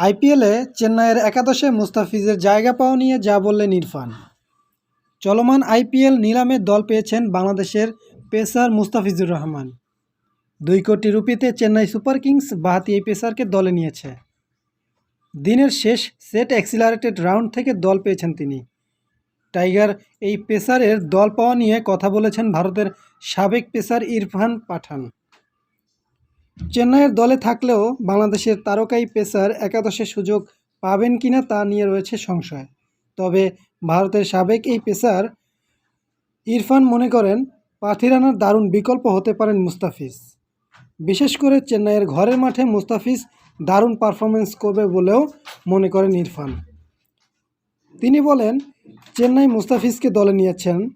আইপিএলে চেন্নাইয়ের একাদশে মুস্তাফিজের জায়গা পাওয়া নিয়ে যা বললেন ইরফান। চলমান আইপিএল নিলামে দল পেয়েছেন বাংলাদেশের পেসার মুস্তাফিজুর রহমান। দুই কোটি রুপিতে চেন্নাই সুপার কিংস বাহাতি এই পেসারকে দলে নিয়েছে। দিনের শেষ সেট অ্যাক্সিলারেটেড রাউন্ড থেকে দল পেয়েছেন তিনি। টাইগার এই পেসারের দল পাওয়া নিয়ে কথা বলেছেন ভারতের সাবেক পেসার ইরফান পাঠান। চেন্নাইয়ের দলে থাকলেও বাংলাদেশের তারকাই পেসার একাদশে সুযোগ পাবেন কিনা তা নিয়ে রয়েছে সংশয়। তবে ভারতের সাবেক এই পেসার ইরফান মনে করেন, পাথিরানার দারুণ বিকল্প হতে পারেন মুস্তাফিজ। বিশেষ করে চেন্নাইয়ের ঘরের মাঠে মুস্তাফিজ দারুণ পারফরমেন্স করবে বলেও মনে করেন ইরফান। তিনি বলেন, চেন্নাই মুস্তাফিজকে দলে নিয়েছেন।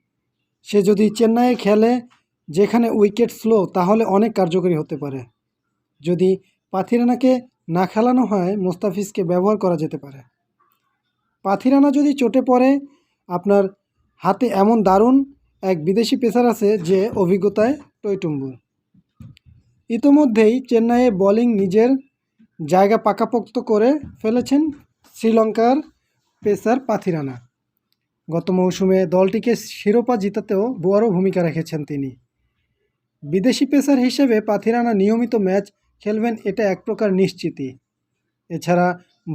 সে যদি চেন্নাইয়ে খেলে যেখানে উইকেট স্লো তাহলে অনেক কার্যকরী হতে পারে। যদি পাথিরানাকে না খেলানো হয়, মুস্তাফিজকে ব্যবহার করা যেতে পারে। পাথিরানা যদি চোটে পড়ে, আপনার হাতে এমন দারুণ এক বিদেশি পেসার আছে যে অভিজ্ঞতায় টইটুম্বুর ইতোমধ্যেই চেন্নাইয়ে বোলিং নিজের জায়গা পাকাপোক্ত করে ফেলেছেন শ্রীলঙ্কার পেসার পাথিরানা। গত মৌসুমে দলটিকে শিরোপা জিতাতেও বড় ভূমিকা রেখেছেন তিনি। বিদেশি পেসার হিসেবে পাথিরানা নিয়মিত ম্যাচ খেলবেন, এটা এক প্রকার নিশ্চিতই। এছাড়া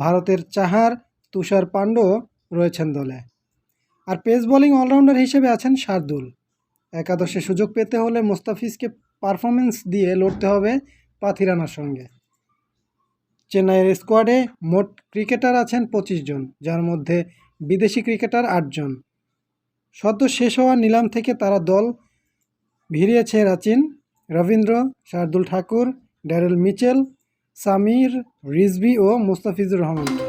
ভারতের চাহার, তুষার পাণ্ডও রয়েছেন দলে। আর পেস বোলিং অলরাউন্ডার হিসেবে আছেন শার্দুল। একাদশে সুযোগ পেতে হলে মোস্তাফিজকে পারফরমেন্স দিয়ে লড়তে হবে পাথিরানার সঙ্গে। চেন্নাইয়ের স্কোয়াডে মোট ক্রিকেটার আছেন পঁচিশ জন, যার মধ্যে বিদেশি ক্রিকেটার আটজন সদ্য শেষ হওয়া নিলাম থেকে তারা দল ভিড়িয়েছে রাচিন রবীন্দ্র, শার্দুল ঠাকুর ড্যারেল মিচেল সামির রিজভি ও মুস্তাফিজুর রহমান।